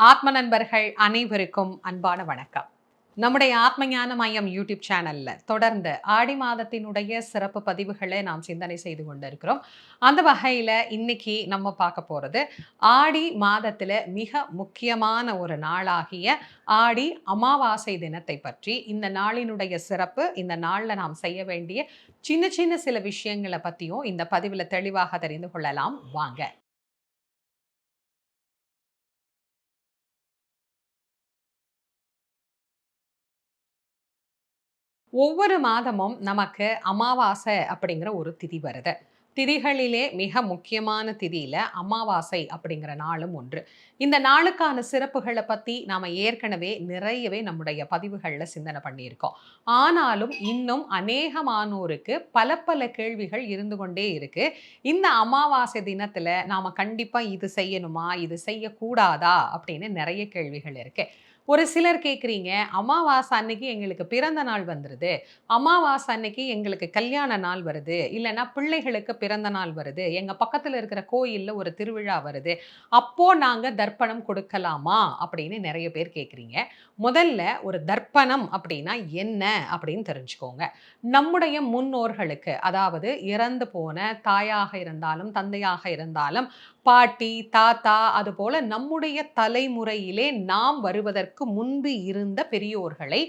ஆத்ம நண்பர்கள் அனைவருக்கும் அன்பான வணக்கம். நம்முடைய ஆத்ம ஞான மையம் யூடியூப் சேனல்ல தொடர்ந்து ஆடி மாதத்தினுடைய சிறப்பு பதிவுகளை நாம் சிந்தனை செய்து கொண்டிருக்கிறோம். அந்த வகையில இன்னைக்கு நம்ம பார்க்க போறது ஆடி மாதத்துல மிக முக்கியமான ஒரு நாளாகிய ஆடி அமாவாசை தினத்தை பற்றி இந்த நாளினுடைய சிறப்பு இந்த நாளில் நாம் செய்ய வேண்டிய சின்ன சின்ன சில விஷயங்களை பற்றியும் இந்த பதிவில் தெளிவாக தெரிந்து கொள்ளலாம். வாங்க. ஒவ்வொரு மாதமும் நமக்கு அமாவாசை அப்படிங்கிற ஒரு திதி வருது. திதிகளிலே மிக முக்கியமான திதியில் அமாவாசை அப்படிங்கிற நாளும் ஒன்று. இந்த நாளுக்கான சிறப்புகளை பற்றி நாம் ஏற்கனவே நிறையவே நம்முடைய பதிவுகளில் சிந்தனை பண்ணியிருக்கோம். ஆனாலும் இன்னும் அநேகமானோருக்கு பல பல கேள்விகள் இருந்து கொண்டே இருக்குது இந்த அமாவாசை தினத்தில் நாம் கண்டிப்பாக இது செய்யணுமா? இது செய்யக்கூடாதா? அப்படின்னு நிறைய கேள்விகள் இருக்குது ஒரு சிலர் கேட்குறீங்க அமாவாசை அன்னைக்கு எங்களுக்கு பிறந்த நாள் வந்துடுது அமாவாசை அன்னைக்கு எங்களுக்கு கல்யாண நாள் வருது. இல்லைன்னா பிள்ளைகளுக்கு பிறந்த நாள் வருது. எங்கள் பக்கத்தில் இருக்கிற கோயிலில் ஒரு திருவிழா வருது. அப்போது நாங்கள் தர்ப்பணம் கொடுக்கலாமா? அப்படின்னு நிறைய பேர் கேட்குறீங்க முதல்ல ஒரு தர்ப்பணம் அப்படின்னா என்ன அப்படின்னு தெரிஞ்சுக்கோங்க. நம்முடைய முன்னோர்களுக்கு அதாவது இறந்து போன தாயாக இருந்தாலும் தந்தையாக இருந்தாலும் பாட்டி தாத்தா அதுபோல நம்முடைய தலைமுறையிலே நாம் வருவதற்கு முன்பு இருந்த பெரியோர்களை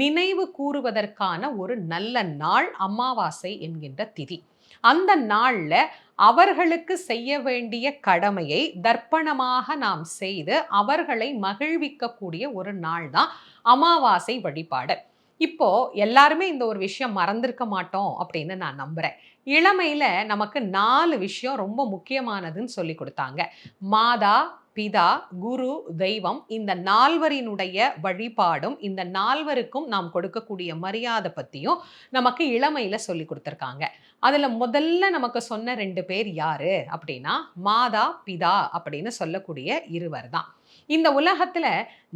நினைவு கூறுவதற்கான ஒரு நல்ல நாள் அமாவாசை என்கின்ற திதி. அந்த நாளில் அவர்களுக்கு செய்ய வேண்டிய கடமையை தர்ப்பணமாக நாம் செய்து அவர்களை மகிழ்விக்கக்கூடிய ஒரு நாள் தான் அமாவாசை வழிபாடு. இப்போது எல்லாருமே இந்த ஒரு விஷயம் மறந்திருக்க மாட்டோம் அப்படின்னு நான் நம்புறேன். இளமையில் நமக்கு நாலு விஷயம் ரொம்ப முக்கியமானதுன்னு சொல்லி கொடுத்தாங்க. மாதா பிதா குரு தெய்வம் இந்த நால்வரினுடைய வழிபாடும் இந்த நால்வருக்கும் நாம் கொடுக்கக்கூடிய மரியாதை பற்றியும் நமக்கு இளமையில் சொல்லி கொடுத்துருக்காங்க. அதில் முதல்ல நமக்கு சொன்ன ரெண்டு பேர் யாரு அப்படின்னா மாதா பிதா அப்படின்னு சொல்லக்கூடிய இருவர் தான். இந்த உலகத்துல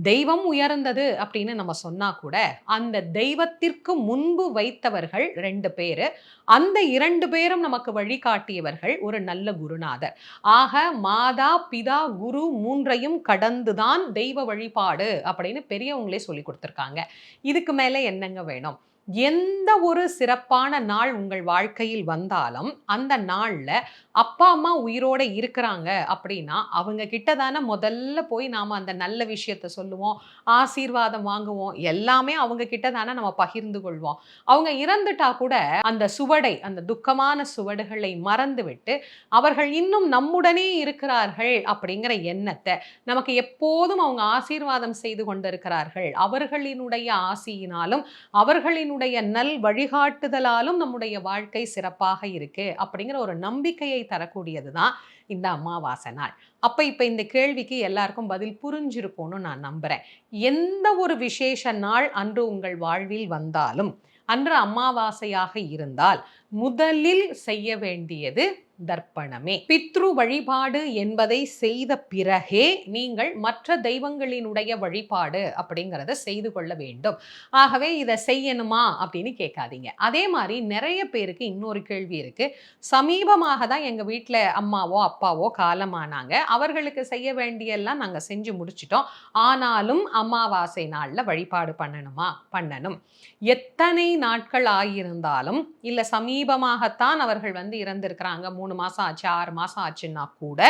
தெய்வம் உயர்ந்தது அப்படின்னு நம்ம சொன்னா கூட அந்த தெய்வத்திற்கு முன்பு வைத்தவர்கள் ரெண்டு பேரு. அந்த இரண்டு பேரும் நமக்கு வழிகாட்டியவர்கள் ஒரு நல்ல குருநாதர். ஆக மாதா பிதா குரு மூன்றையும் கடந்துதான் தெய்வ வழிபாடு அப்படின்னு பெரியவங்களே சொல்லி கொடுத்துருக்காங்க. இதுக்கு மேல என்னங்க வேணும்? எந்த ஒரு சிறப்பான நாள் உங்கள் வாழ்க்கையில் வந்தாலும் அந்த நாளில் அப்பா அம்மா உயிரோட இருக்கிறாங்க அப்படின்னா அவங்க கிட்ட தானே முதல்ல போய் நாம அந்த நல்ல விஷயத்த சொல்லுவோம் ஆசீர்வாதம் வாங்குவோம் எல்லாமே அவங்க கிட்ட தானே நம்ம பகிர்ந்து கொள்வோம். அவங்க இறந்துட்டா கூட அந்த சுவடை அந்த துக்கமான சுவடுகளை மறந்துவிட்டு அவர்கள் இன்னும் நம்முடனே இருக்கிறார்கள் அப்படிங்கிற எண்ணத்தை நமக்கு எப்போதும் அவங்க ஆசீர்வாதம் செய்து கொண்டிருக்கிறார்கள். அவர்களினுடைய ஆசியினாலும் அவர்களின் அவனுடைய நல் வழிகாட்டுதலாலும் நம்முடைய வாழ்க்கை சிறப்பாக இருக்கு அப்படிங்கிற ஒரு நம்பிக்கையை தரக்கூடியது தான் இந்த அமாவாசை நாள். அப்போ இப்போ இந்த கேள்விக்கு எல்லாருக்கும் பதில் புரிஞ்சிருக்கும்னு நான் நம்புகிறேன் எந்த ஒரு விசேஷ நாள் அன்று உங்கள் வாழ்வில் வந்தாலும் அன்று அமாவாசையாக இருந்தால் முதலில் செய்ய வேண்டியது தர்ப்பணமே. பித்ரு வழிபாடு என்பதை செய்த பிறகே நீங்கள் மற்ற தெய்வங்களினுடைய வழிபாடு அப்படிங்கிறத செய்து கொள்ள வேண்டும். ஆகவே இதை செய்யணுமா அப்படின்னு கேட்காதீங்க. அதே மாதிரி நிறைய பேருக்கு இன்னொரு கேள்வி இருக்கு. சமீபமாக தான் எங்க வீட்டில் அம்மாவோ அப்பாவோ காலமானாங்க. அவர்களுக்கு செய்ய வேண்டியெல்லாம் நாங்கள் செஞ்சு முடிச்சிட்டோம். ஆனாலும் அமாவாசை நாளில் வழிபாடு பண்ணணுமா? பண்ணணும். எத்தனை நாட்கள் ஆகியிருந்தாலும் இல்லை சமீபமாகத்தான் அவர்கள் வந்து இறந்திருக்கிறாங்க மூணு மாதம் ஆச்சு ஆறு மாதம் ஆச்சுன்னா கூட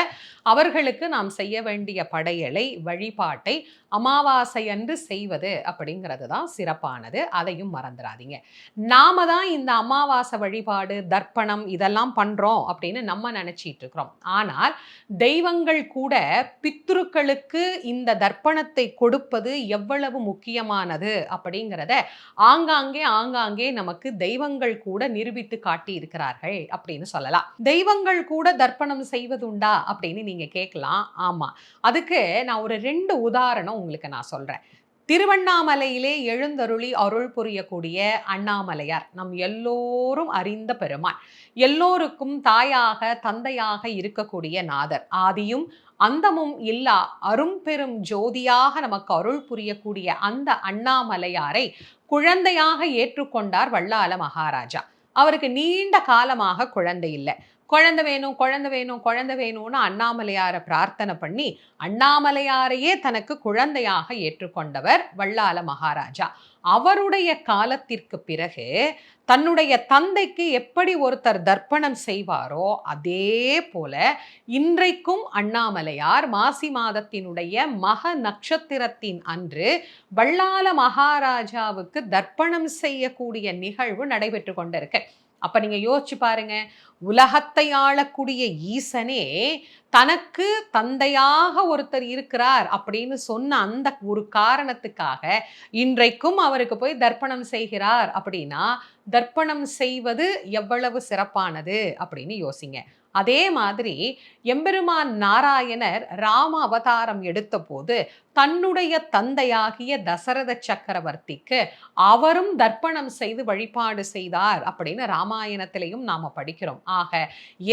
அவர்களுக்கு நாம் செய்ய வேண்டிய படையலை வழிபாட்டை அமாவாசை அன்று செய்வது அப்படிங்கிறது தான் சிறப்பானது. அதையும் மறந்துடாதீங்க. நாம தான் இந்த அமாவாசை வழிபாடு தர்ப்பணம் இதெல்லாம் பண்றோம் அப்படின்னு நம்ம நினைச்சிட்டு இருக்கிறோம். ஆனால் தெய்வங்கள் கூட பித்ருக்களுக்கு இந்த தர்ப்பணத்தை கொடுப்பது எவ்வளவு முக்கியமானது அப்படிங்கிறத ஆங்காங்கே ஆங்காங்கே நமக்கு தெய்வங்கள் கூட நிரூபித்து காட்டி இருக்கிறார்கள் அப்படின்னு சொல்லலாம். தெய்வங்கள் கூட தர்ப்பணம் செய்வதுண்டா அப்படின்னு நீங்கள் கேட்கலாம் ஆமாம் அதுக்கு நான் ஒரு ரெண்டு உதாரணம் உங்களுக்கு நான் சொல்கிறேன் திருவண்ணாமலையிலே எழுந்தருளி அருள் புரியக்கூடிய அண்ணாமலையார் நம் எல்லோரும் அறிந்த பெருமான் எல்லோருக்கும் தாயாக தந்தையாக இருக்கக்கூடிய நாதர். ஆதியும் அந்தமும் இல்லா அரும்பெரும் ஜோதியாக நமக்கு அருள் புரியக்கூடிய அந்த அண்ணாமலையாரை குழந்தையாக ஏற்றுக்கொண்டார் வல்லால மகாராஜா. அவருக்கு நீண்ட காலமாக குழந்தை இல்லை. குழந்தை வேணும் குழந்தை வேணும் குழந்தை வேணும்னு அண்ணாமலையாரை பிரார்த்தனை பண்ணி அண்ணாமலையாரையே தனக்கு குழந்தையாக ஏற்றுக்கொண்டவர் வள்ளால மகாராஜா. அவருடைய காலத்திற்கு பிறகு தன்னுடைய தந்தைக்கு எப்படி ஒருத்தர் தர்ப்பணம் செய்வாரோ அதே போல இன்றைக்கும் அண்ணாமலையார் மாசி மாதத்தினுடைய மக நட்சத்திரத்தின் அன்று வள்ளால மகாராஜாவுக்கு தர்ப்பணம் செய்யக்கூடிய நிகழ்வு நடைபெற்று கொண்டிருக்கு. அப்போ நீங்கள் யோசிச்சு பாருங்க உலகத்தை ஆளக்கூடிய ஈசனே தனக்கு தந்தையாக ஒருத்தர் இருக்கிறார் அப்படின்னு சொன்ன அந்த ஒரு காரணத்துக்காக இன்றைக்கும் அவருக்கு போய் தர்ப்பணம் செய்கிறார் அப்படின்னா தர்ப்பணம் செய்வது எவ்வளவு சிறப்பானது அப்படின்னு யோசிங்க. அதே மாதிரி எம்பெருமான் நாராயணர் ராம அவதாரம் எடுத்தபோது தன்னுடைய தந்தையாகிய தசரத சக்கரவர்த்திக்கு அவரும் தர்ப்பணம் செய்து வழிபாடு செய்தார் அப்படின்னு ராமாயணத்திலையும் நாம படிக்கிறோம். ஆக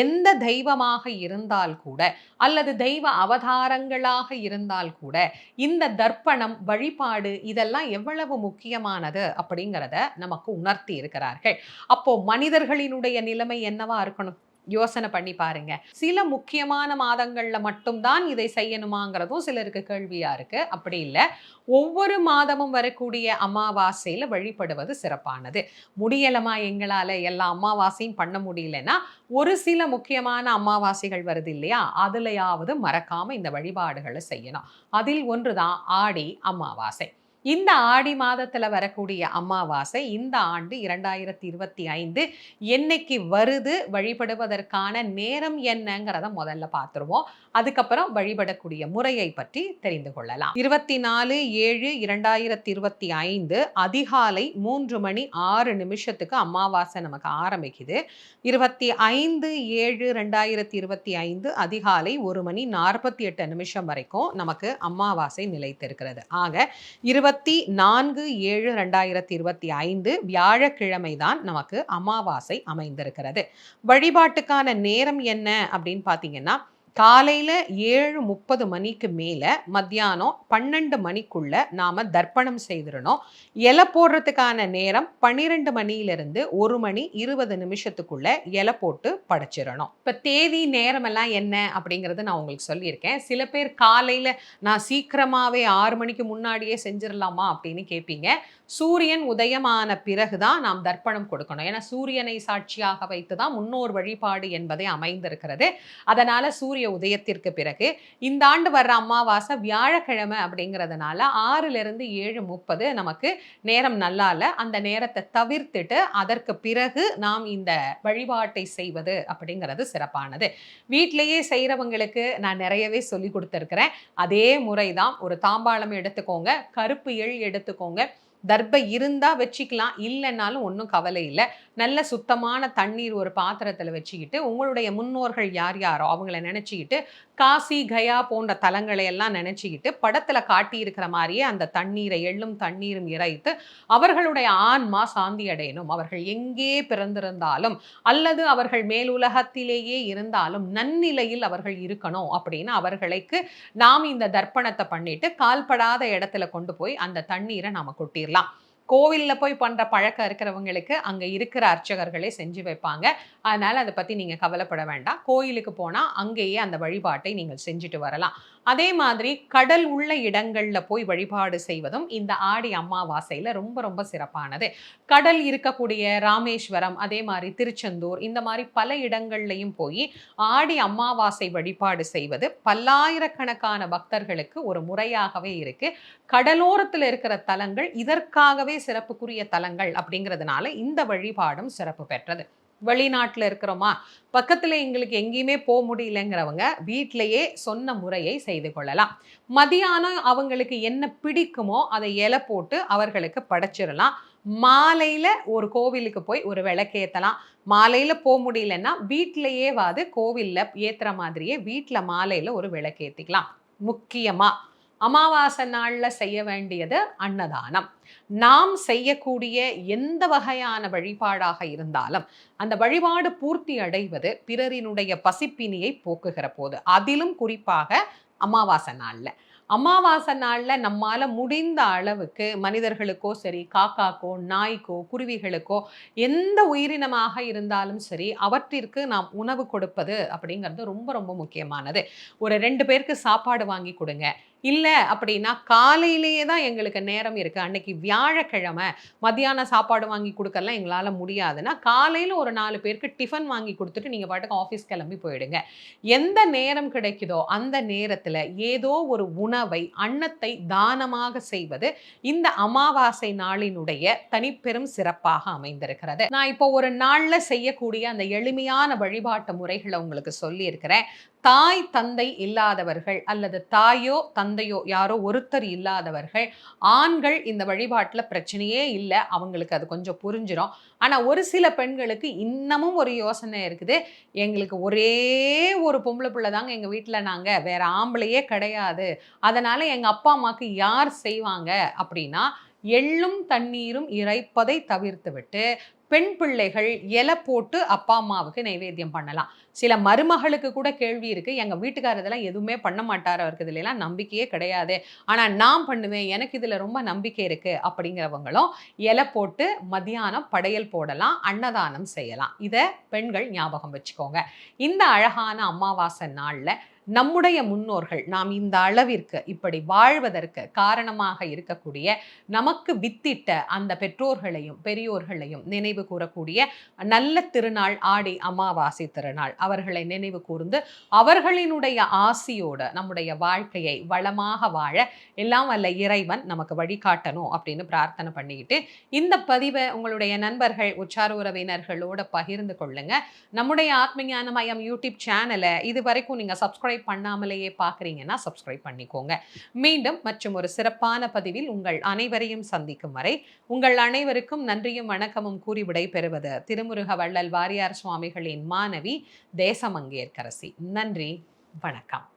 எந்த தெய்வமாக இருந்தால் கூட அல்லது தெய்வ அவதாரங்களாக இருந்தால் கூட இந்த தர்ப்பணம் வழிபாடு இதெல்லாம் எவ்வளவு முக்கியமானது அப்படிங்கிறத நமக்கு உணர்த்தி இருக்கிறார்கள். அப்போ மனிதர்களினுடைய நிலைமை என்னவா இருக்கணும்? யோசனை பண்ணி பாருங்க. சில முக்கியமான மாதங்கள்ல மட்டும்தான் இதை செய்யணுமாங்கிறதும் சிலருக்கு கேள்வியா இருக்கு. அப்படி இல்லை. ஒவ்வொரு மாதமும் வரக்கூடிய அமாவாசையில வழிபடுவது சிறப்பானது. முடியலமா எங்களால எல்லா அமாவாசையும் பண்ண முடியலன்னா ஒரு சில முக்கியமான அமாவாசைகள் வருது இல்லையா? அதுலயாவது மறக்காம இந்த வழிபாடுகளை செய்யணும். அதில் ஒன்றுதான் ஆடி அமாவாசை. இந்த ஆடி மாதத்துல வரக்கூடிய அமாவாசை இந்த ஆண்டு இரண்டாயிரத்தி இருபத்தி ஐந்து என்னைக்கு வருது வழிபடுவதற்கான நேரம் என்னங்கிறத முதல்ல பார்த்துருவோம். அதுக்கப்புறம் வழிபடக்கூடிய முறையை பற்றி தெரிந்து கொள்ளலாம். இருபத்தி நாலு ஏழு இரண்டாயிரத்தி இருபத்தி ஐந்து அதிகாலை மூன்று மணி ஆறு நிமிஷத்துக்கு அமாவாசை நமக்கு ஆரம்பிக்குது. இருபத்தி ஐந்து ஏழு ரெண்டாயிரத்தி இருபத்தி ஐந்து அதிகாலை ஒரு மணி நாற்பத்தி எட்டு நிமிஷம் வரைக்கும் நமக்கு அமாவாசை நிலைத்திருக்கிறது. ஆக இருபத்தி நான்கு ஏழு ரெண்டாயிரத்தி இருபத்தி ஐந்து வியாழக்கிழமை தான் நமக்கு அமாவாசை அமைந்திருக்கிறது. வழிபாட்டுக்கான நேரம் என்ன அப்படின்னு பார்த்தீங்கன்னா காலையில் ஏழு முப்பது மணிக்கு மேலே மத்தியானம் பன்னெண்டு மணிக்குள்ள நாம் தர்ப்பணம் செய்திடணும். இலை போடுறதுக்கான நேரம் பன்னிரெண்டு மணியிலிருந்து ஒரு மணி இருபது நிமிஷத்துக்குள்ள இலை போட்டு படைச்சிடணும். இப்போ தேதி நேரமெல்லாம் என்ன அப்படிங்கிறது நான் உங்களுக்கு சொல்லியிருக்கேன். சில பேர் காலையில் நான் சீக்கிரமாகவே ஆறு மணிக்கு முன்னாடியே செஞ்சிடலாமா அப்படின்னு கேட்பீங்க சூரியன் உதயமான பிறகுதான் நாம் தர்ப்பணம் கொடுக்கணும். ஏன்னா சூரியனை சாட்சியாக வைத்து தான் முன்னோர் வழிபாடு என்பதை அமைந்திருக்கிறது. அதனால சூரிய உதயத்திற்கு பிறகு இந்த ஆண்டு வர்ற அமாவாசை வியாழக்கிழமை அப்படிங்கிறதுனால ஆறுல இருந்து ஏழு முப்பது நமக்கு நேரம் நல்லா இல்லை அந்த நேரத்தை தவிர்த்துட்டு அதற்கு பிறகு நாம் இந்த வழிபாட்டை செய்வது அப்படிங்கிறது சிறப்பானது. வீட்டிலேயே செய்கிறவங்களுக்கு நான் நிறையவே சொல்லி கொடுத்துருக்கிறேன். அதே முறை தான் ஒரு தாம்பாளம் எடுத்துக்கோங்க கருப்பு எள் எடுத்துக்கோங்க. தர்பை இருந்தால் வச்சுக்கலாம் இல்லைன்னாலும் ஒன்றும் கவலை இல்லை. நல்ல சுத்தமான தண்ணீர் ஒரு பாத்திரத்தில் வச்சுக்கிட்டு உங்களுடைய முன்னோர்கள் யார் யாரோ அவங்கள நினச்சிக்கிட்டு காசி கயா போன்ற தலங்களை எல்லாம் நினச்சிக்கிட்டு படத்தில் காட்டியிருக்கிற மாதிரியே அந்த தண்ணீரை எள்ளும் தண்ணீரும் இறைத்து அவர்களுடைய ஆன்மா சாந்தி அடையணும். அவர்கள் எங்கே பிறந்திருந்தாலும் அல்லது அவர்கள் மேலுலகத்திலேயே இருந்தாலும் நன்னிலையில் அவர்கள் இருக்கணும் அப்படின்னு அவர்களுக்கு நாம் இந்த தர்ப்பணத்தை பண்ணிட்டு கால்படாத இடத்துல கொண்டு போய் அந்த தண்ணீரை நாம கொட்டிடலாம் கோவிலில் போய் பண்ணுற பழக்கம் இருக்கிறவங்களுக்கு அங்கே இருக்கிற அர்ச்சகர்களே செஞ்சு வைப்பாங்க. அதனால் அதை பற்றி நீங்கள் கவலைப்பட வேண்டாம். கோயிலுக்கு போனால் அங்கேயே அந்த வழிபாட்டை நீங்கள் செஞ்சுட்டு வரலாம். அதே மாதிரி கடல் உள்ள இடங்களில் போய் வழிபாடு செய்வதும் இந்த ஆடி அமாவாசையில் ரொம்ப ரொம்ப சிறப்பானது. கடல் இருக்கக்கூடிய ராமேஸ்வரம் அதே மாதிரி திருச்செந்தூர் இந்த மாதிரி பல இடங்கள்லையும் போய் ஆடி அமாவாசை வழிபாடு செய்வது பல்லாயிரக்கணக்கான பக்தர்களுக்கு ஒரு முறையாகவே இருக்கு. கடலோரத்தில் இருக்கிற தலங்கள் இதற்காகவே சிறப்புக்குரிய தலங்கள் அப்படிங்கிறதுனால இந்த வழிபாடும் சிறப்பு பெற்றது. வெளிநாட்டில் இருக்கிறோமா? பக்கத்தில் எங்களுக்கு எங்கேயுமே போக முடியலங்கிறவங்க வீட்டிலையே சொன்ன முறையை செய்து கொள்ளலாம். மதியானம் அவங்களுக்கு என்ன பிடிக்குமோ அதை இலை போட்டு அவர்களுக்கு படைச்சிடலாம். மாலையில் ஒரு கோவிலுக்கு போய் ஒரு விளக்கேற்றலாம் மாலையில் போக முடியலன்னா வீட்டிலையேவாது கோவிலில் ஏற்றுற மாதிரியே வீட்டில் மாலையில் ஒரு விளக்கேற்றிக்கலாம் முக்கியமாக அமாவாசை நாளில் செய்ய வேண்டியது அன்னதானம். நாம் செய்யக்கூடிய எந்த வகையான வழிபாடாக இருந்தாலும் அந்த வழிபாடு பூர்த்தி அடைவது பிறரினுடைய பசிப்பினியை போக்குகிற போது அதிலும் குறிப்பாக அமாவாசை நாளில். அமாவாசை நாளில் நம்மால் முடிந்த அளவுக்கு மனிதர்களுக்கோ சரி காக்காக்கோ நாய்க்கோ குருவிகளுக்கோ எந்த உயிரினமாக இருந்தாலும் சரி அவற்றிற்கு நாம் உணவு கொடுப்பது அப்படிங்கிறது ரொம்ப ரொம்ப முக்கியமானது. ஒரு ரெண்டு பேருக்கு சாப்பாடு வாங்கி கொடுங்க. இல்லை அப்படின்னா காலையிலேயே தான் எங்களுக்கு நேரம் இருக்குது அன்னைக்கு வியாழக்கிழமை மத்தியான சாப்பாடு வாங்கி கொடுக்கலாம் எங்களால் முடியாதுன்னா காலையில் ஒரு நாலு பேருக்கு டிஃபன் வாங்கி கொடுத்துட்டு நீங்கள் பாட்டுக்கு ஆஃபீஸ் கிளம்பி போயிடுங்க. எந்த நேரம் கிடைக்குதோ அந்த நேரத்தில் ஏதோ ஒரு உணவை அன்னத்தை தானமாக செய்வது இந்த அமாவாசை நாளினுடைய தனிப்பெரும் சிறப்பாக அமைந்திருக்கிறது. நான் இப்போ ஒரு நாளில் செய்யக்கூடிய அந்த எளிமையான வழிபாட்டு முறைகளை உங்களுக்கு சொல்லியிருக்கிறேன். தாய் தந்தை இல்லாதவர்கள் அல்லது தாயோ தந்தையோ யாரோ ஒருத்தர் இல்லாதவர்கள் ஆண்கள் இந்த வழிபாட்டில் பிரச்சனையே இல்லை. அவங்களுக்கு அது கொஞ்சம் புரிஞ்சிடும் ஆனால் ஒரு சில பெண்களுக்கு இன்னமும் ஒரு யோசனை இருக்குது. எங்களுக்கு ஒரே ஒரு பொம்பளை பிள்ளை தாங்க எங்கள் வீட்டில் நாங்கள் வேற ஆம்பளையே கிடையாது. அதனால் எங்கள் அப்பா அம்மாவுக்கு யார் செய்வாங்க அப்படின்னா எள்ளும் தண்ணீரும் இறைப்பதை தவிர்த்து விட்டு பெண் பிள்ளைகள் இலை போட்டு அப்பா அம்மாவுக்கு நைவேத்தியம் பண்ணலாம். சில மருமகளுக்கு கூட கேள்வி இருக்குது எங்கள் வீட்டுக்காரர் இதெல்லாம் எதுவுமே பண்ண மாட்டார். அவருக்கு இதுலாம் நம்பிக்கையே கிடையாது. ஆனால் நான் பண்ணுவேன். எனக்கு இதில் ரொம்ப நம்பிக்கை இருக்குது அப்படிங்கிறவங்களும் இலை போட்டு மதியானம் படையல் போடலாம் அன்னதானம் செய்யலாம். இதை பெண்கள் ஞாபகம் வச்சுக்கோங்க. இந்த அழகான அமாவாசை நாளில் நம்முடைய முன்னோர்கள் நாம் இந்த அளவிற்கு இப்படி வாழ்வதற்கு காரணமாக இருக்கக்கூடிய நமக்கு வித்திட்ட அந்த பெற்றோர்களையும் பெரியோர்களையும் நினைவு நினைவு கூறக்கூடிய நல்ல திருநாள் ஆடி அமாவாசை திருநாள். அவர்களை நினைவு கூர்ந்து அவர்களினுடைய ஆசியோடு நம்முடைய வாழ்க்கையை வளமாக வாழ எல்லாம் வல்ல இறைவன் நமக்கு வழிகாட்டணும் அப்படின்னு பிரார்த்தனை பண்ணிக்கிட்டு இந்த பதிவை உங்களுடைய நண்பர்கள் உச்சார உறவினர்களோட பகிர்ந்து கொள்ளுங்க. நம்முடைய ஆத்மஞான மயம் யூடியூப் சேனலை இது வரைக்கும் நீங்கள் சப்ஸ்கிரைப் பண்ணாமலேயே பார்க்குறீங்கன்னா சப்ஸ்கிரைப் பண்ணிக்கோங்க. மீண்டும் மற்றும் ஒரு சிறப்பான பதிவில் உங்கள் அனைவரையும் சந்திக்கும் வரை உங்கள் அனைவருக்கும் நன்றியும் வணக்கமும் கூறி விடை பெறுவது. திருமுருக வள்ளல் வாரியார் சுவாமிகளின் மாணவி தேசமங்கேற்கரசி. நன்றி. வணக்கம்.